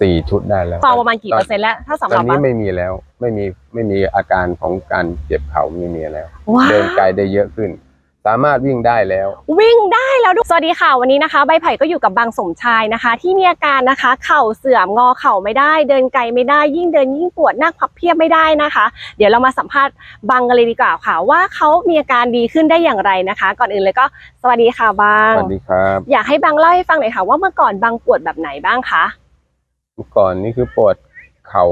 สี่ชุดได้แล้วฟังประมาณกี่เปอร์เซ็นต์แล้วถ้าสำหตอรันบนี้บางไม่มีแล้วไม่มีไม่มีอาการของการเจ็บเข่าไม่มีแล้วว้าเดินไกลได้เยอะขึ้น สามารถวิ่งได้แล้ว วิ่งได้แล้วทุกสวัสดีค่ะวันนี้นะคะ ใบไผ่ก็อยู่กับบางสมชายนะคะ ที่มีอาการนะคะ เข่าเสื่อมงอเข่าไม่ได้ เดินไกลไม่ได้ ยิ่งเดินยิ่งปวดนั่งพับเพียบไม่ได้นะคะ เดี๋ยวเรามาสัมภาษณ์บางกันเลยดีกว่าค่ะว่าเขามีอาการดีขึ้นได้อย่างไรนะคะ ก่อนอื่นเลยก็สวัสดีค่ะบางสวัสดีครับ อยากให้บางเล่าให้ฟังหน่อยค่ะว่าเมื่อก่อนบางปวดแบบไหนบ้างคะเมื่อ ก่อนนี่คือปวดเข่า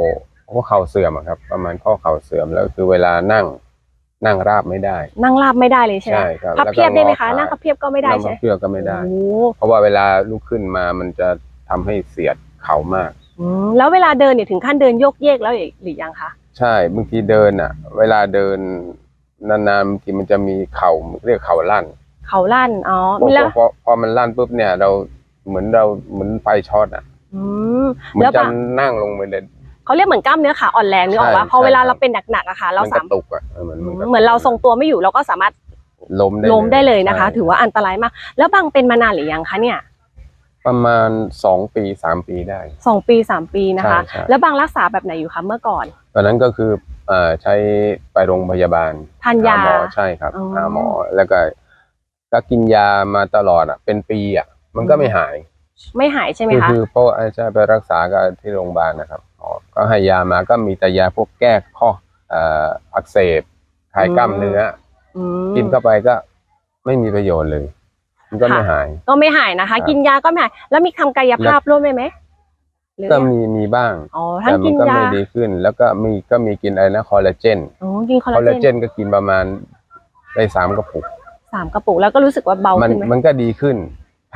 ข้อเข่าเสื่อมอะครับ ประมาณข้อเข่าเสื่อมแล้วคือเวลานั่งนั่งราบไม่ได้ นั่งราบไม่ได้เลยใช่ไหมใช่ครับพับแล้วก็เพียบได้ไหมคะงอขานั่งพับเพียบก็ไม่ได้นั่งใช่ไหมเพื่อก็ไม่ได้โอ้เพราะว่าเวลาลุกขึ้นมามันจะทำให้เสียดเข่ามากอืมแล้วเวลาเดินเนี่ยถึงขั้นเดินโยกเยกแล้วหรือยังคะใช่บางทีเดินอะ เวลาเดินนานๆบางทีมันจะมีเข่าเรียกเข่าลั่น เขาลั่นอ๋อพอแล้วพอพอมันลั่นปุ๊บเนี่ย เราเหมือนเราเหมือนไฟช็อตอะอืม เหมือแล้วนจะบางนั่งลงไปเลยเขาเรียกเหมือนกล้ามเนื้อขาอ่อนแรงนึกออกว่าใช่พอเวลาใช่เราเป็นหนักๆอะค่ะ เรามันกสาระมารถตุกอะเออเหมือนมันกะตุกเหมือนเราทรงตัวไม่อยู่เราก็สามารถล้มได้ล้มได้เลยนะคะใช่ถือว่าอันตรายมาก แล้วบางเป็นมานานหรือยังคะเนี่ย ประมาณสองปีสามปีได้สองปีสามปีนะคะใช่ใช่แล้วบางรักษาแบบไหนอยู่คะเมื่อก่อน ตอนนั้นก็คือเอ่อใช้ไปโรงพยาบาลทานยาหหมอใช่ครับอ๋อหาหมอแล้วก็ก็กินยามาตลอดอะ เป็นปีอะ มันก็ไม่หาย ไม่หายใช่ไหมคือคะคือเพราะว่าใช่ไปรักษาก็ที่โรงพยาบาลนะครับหมอก็ให้ยามาก็มีแต่ยาพวกแก้ข้อเอ่ออักเสบคลายกล้ามเนื้ออืมกินเข้าไปก็ไม่มีประโยชน์เลย มันก็ไม่ค่ะหาย ก็ไม่หายนะคะครับกินยาก็ไม่หาย แล้วมีทำกายภาพร่วมไหมไหมหรือก็มีมีบ้างอ๋อทั้แต่งมักินก็ยาไม่ดีขึ้น แล้วก็มีก็มีกินอะไรนะคอลลาเจนอ๋อกินคอลคอลลาลาเจเจนนก็กินประมาณได้สามกระปุกสามกระปุกแล้วก็รู้สึกว่าเบามันขึ้นไหมมันก็ดีขึ้น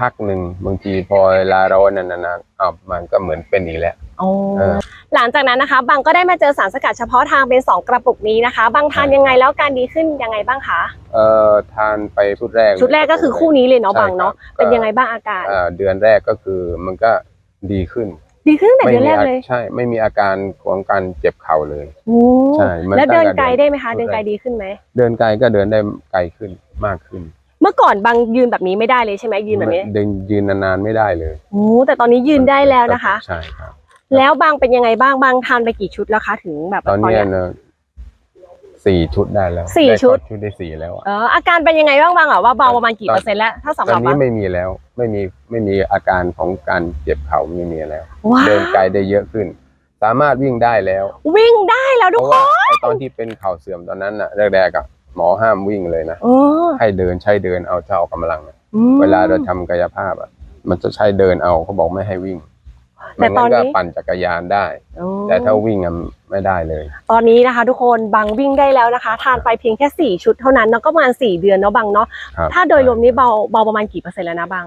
พักหนึ่งบางทีพอเวลาเรานานๆอ้าวมันก็เหมือนเป็นอีกแล้วอ๋อเออ หลังจากนั้นนะคะ บางก็ได้มาเจอสารสกัดเฉพาะทางเป็น 2 กระปุกนี้นะคะ บางทานยังไงแล้วการดีขึ้นยังไงบ้างคะ เอ่อทานไปชุดแรกชุดแรกก็คือคู่นี้เลยเนาะใช่บางเนาะ ครับเป็นยังไงบ้างอาการเอ่อเดือนแรกก็คือมันก็ดีขึ้นดีขึ้นตั้งแต่เดือนมีแรกอาเลยใช่ ไม่มีอาการของการเจ็บเข่าเลย โอ้ใช่มันแล้วเดินไกลตั้งแต่ได้ไหมคะ เดืเดิอนนไกลแรกดีขึ้นไหม เดินไกลก็เดินได้ไกลขึ้นมากขึ้น เมื่อก่อนบางยืนแบบนี้ไม่ได้เลยใช่ไหมยืนแบบนี้เดินยืนนานๆไม่ได้เลยโอ้แต่ตอนนี้ยืนได้แล้วนะคะ ใช่ครับ แล้วบางเป็นยังไงบ้างบางทานไปกี่ชุดแล้วคะถึงแบบตอนเนี้ยเยเนอะสี่ชุดได้แล้วสี่ไชุดชุดได้สี่แล้วอะเอออาการเป็นยังไงบ้างบางอะว่าเบาประมาณกี่เปอร์เซ็นต์แล้วถ้าสำหตอรันบนี้บางไม่มีแล้วไม่มีไม่มีอาการของการเจ็บเข่าไม่มีแล้วว้าเดินไกลได้เยอะขึ้น สามารถวิ่งได้แล้ว วิ่งได้แล้วเพทุกราะคนว่าไอตอนที่เป็นเข่าเสื่อมตอนนั้นน่ะแรกๆอะ หมอห้ามวิ่งเลยนะเออให้เดินใช้เดินเอาเจ้าออกกำลังอะอืม เวลาเราทำกายภาพอะ มันจะใช้เดินเอาเขาบอกไม่ให้วิ่งแต่ไม่ตองั้นนนี้ก็ปั่นจักรยานได้อืมแต่ถ้าวิ่งอะไม่ได้เลย ตอนนี้นะคะทุกคนบางวิ่งได้แล้วนะคะ ทานไปเพียงแค่ 4 ชุดเท่านั้นแล้วก็ประมาณ 4 เดือนเนาะบางเนาะครับถ้าโดยรวมนี้เบาเบาประมาณกี่เปอร์เซ็นต์แล้วนะบาง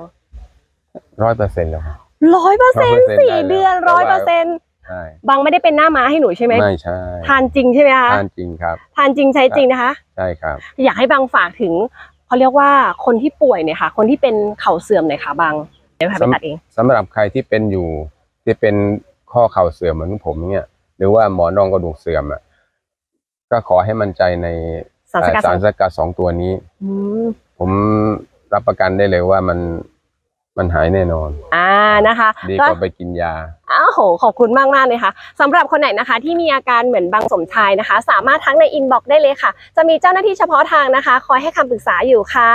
ร้อยเปอร์เซ็นต์แล้วครับ ร้อยเปอร์เซ็นต์100%สี่เดือนได้ร้อยแล้เปอร์วเซ็นต์ ใช่บางไม่ได้เป็นหน้าม้าให้หนูใช่ไหมไม่ใช่ทานจริงใช่ไหมคะทานจริงครับทานจริงใช้จริงนะคะ ใช่ครับ อยากให้บางฝากถึงเขาเรียกว่าคนที่ป่วยเนี่ยค่ะ คนที่เป็นเข่าเสื่อมเนี่ยค่ะบางเดี๋ยวค่ะไปตัดเองสำหรับใครที่เป็นอยู่ที่เป็นข้อเข่าเสื่อมเหมือนผมเนี่ยหรือว่าหมอนรองกระดูกเสื่อมอะก็ขอให้มั่นใจในสารสกัดสารสกัดสองตัวนี้อืมผมรับประกันได้เลยว่ามัน มันหายแน่นอน อ่านะคะดีก็กว่าไปกินยาอ้าวโห ขอบคุณมากมากๆเลยค่ะสำหรับคนไหนนะคะที่มีอาการเหมือนบางสมชายนะคะ สามารถทักในอินบ็อกซ์ได้เลยค่ะ จะมีเจ้าหน้าที่เฉพาะทางนะคะ คอยให้คำปรึกษาอยู่ค่ะ